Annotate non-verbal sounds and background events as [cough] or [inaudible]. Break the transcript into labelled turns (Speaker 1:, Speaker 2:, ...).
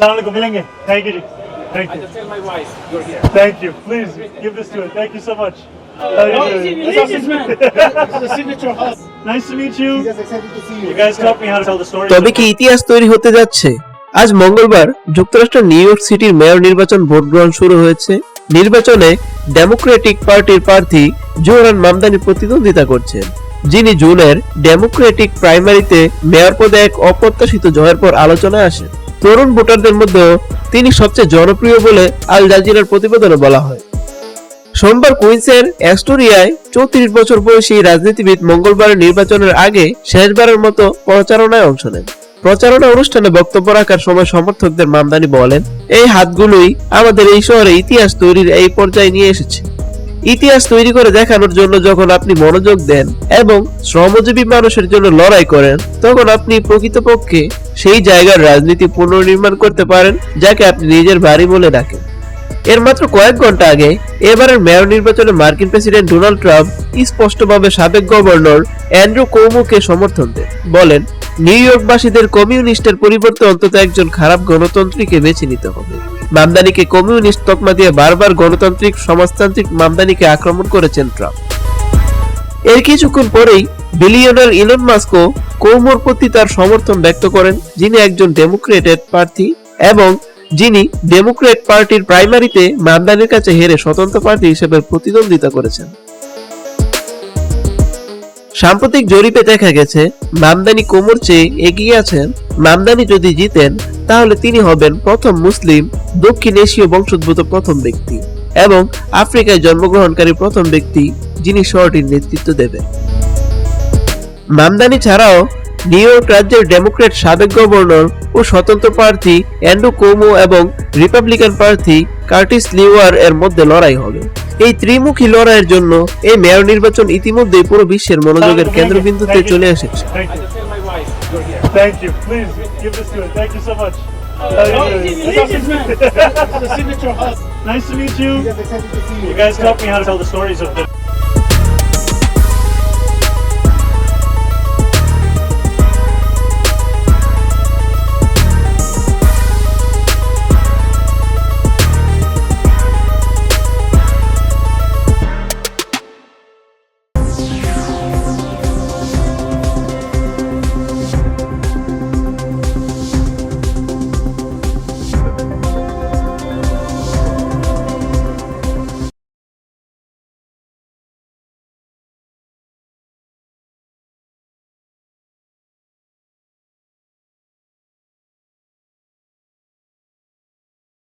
Speaker 1: Assalamu alaikum. Thank you. Thank you.
Speaker 2: I just tell my wife you're here.
Speaker 1: Thank you. Please give this to her. Thank you so much. Uh, oh, this is man. [laughs] This is a signature of us.
Speaker 3: তবে কি ইতিহাস তৈরি হতে যাচ্ছে আজ মঙ্গলবার যুক্তরাষ্ট্রের New York সিটির মেয়র নির্বাচন ভোট গ্রহণ শুরু হয়েছে নির্বাচনে ডেমোক্রেটিক পার্টির প্রার্থী জোহরান মামদানি প্রতিদ্বন্দ্বিতা করছেন যিনি জুনের ডেমোক্রেটিক প্রাইমারিতে মেয়র পদে এক অপ্রত্যাশিত জয়ের পর আলোচনায় আসেন তরুণ ভোটারদের মধ্যেও তিনি সবচেয়ে জনপ্রিয় বলে আল জাজিরার প্রতিবেদনে বলা হয়। সোমবার কুইন্সের অ্যাস্টোরিয়ায় চৌত্রিশ বছর বয়সী রাজনীতিবিদ মঙ্গলবারের নির্বাচনের আগে শেষবারের মতো প্রচারণায় অংশ নেন। প্রচারণা অনুষ্ঠানে বক্তব্য রাখার সময় সমর্থকদের মামদানি বলেন, এই হাতগুলোই আমাদের এই শহরে ইতিহাস তৈরির এই পর্যায়ে নিয়ে এসেছে। ইতিহাস তৈরি করে দেখানোর জন্য যখন আপনি মনোযোগ দেন এবং শ্রমজীবী মানুষের জন্য লড়াই করেন, তখন আপনি প্রকৃতপক্ষে সেই জায়গার রাজনীতি পুনর্নির্মাণ করতে পারেন, যাকে আপনি নিজের বাড়ি বলে ডাকেন। এর মাত্র কয়েক ঘণ্টা আগে এবারের মেয়র নির্বাচনে মার্কিন প্রেসিডেন্ট ডোনাল্ড ট্রাম্প স্পষ্টভাবে সাবেক গভর্নর অ্যান্ড্রু কৌমুকে সমর্থন দেন। বলেন, নিউ ইয়র্কবাসীদের কমিউনিস্টের পরিবর্তে অন্তত একজন খারাপ গণতন্ত্রীকে বেছে নিতে হবে। মামদানিকে কমিউনিস্ট তকমা দিয়ে বারবার গণতান্ত্রিক, সমাজতান্ত্রিক মামদানিকে আক্রমণ করেছেন ট্রাম্প। এর কিছুক্ষণ পরেই বিলিয়নার ইলন মাস্কও কৌমোর প্রতি তার সমর্থন ব্যক্ত করেন, যিনি একজন ডেমোক্রেটের প্রার্থী এবং যিনি ডেমোক্রেট পার্টির প্রাইমারিতে মামদানির কাছে হেরে স্বতন্ত্র প্রার্থী হিসেবে প্রতিদ্বন্দ্বিতা করেছেন। সাম্প্রতিক জরিপে দেখা গেছে মামদানি কোমর চেয়ে এগিয়ে আছেন। মামদানি যদি জিতেন, তাহলে তিনি হবেন প্রথম মুসলিম দক্ষিণ এশীয় বংশোদ্ভূত প্রথম ব্যক্তি এবং আফ্রিকায় জন্মগ্রহণকারী প্রথম ব্যক্তি যিনি শহরটির নেতৃত্ব দেবেন মামদানি ছাড়াও নিউ ইয়র্ক রাজ্যের ডেমোক্রেট সাবেক গভর্নর ও স্বতন্ত্র প্রার্থী অ্যান্ড্রু কোমো এবং রিপাবলিকান প্রার্থী কার্টিস লিওয়ার এর মধ্যে লড়াই হবে। এই ত্রিমুখী লড়াইয়ের জন্য এই মেয়র নির্বাচন ইতিমধ্যেই পুরো বিশ্বের মনোযোগের কেন্দ্রবিন্দুতে চলে এসেছে.
Speaker 1: Nice to meet you. You. Guys taught me how to tell the stories of the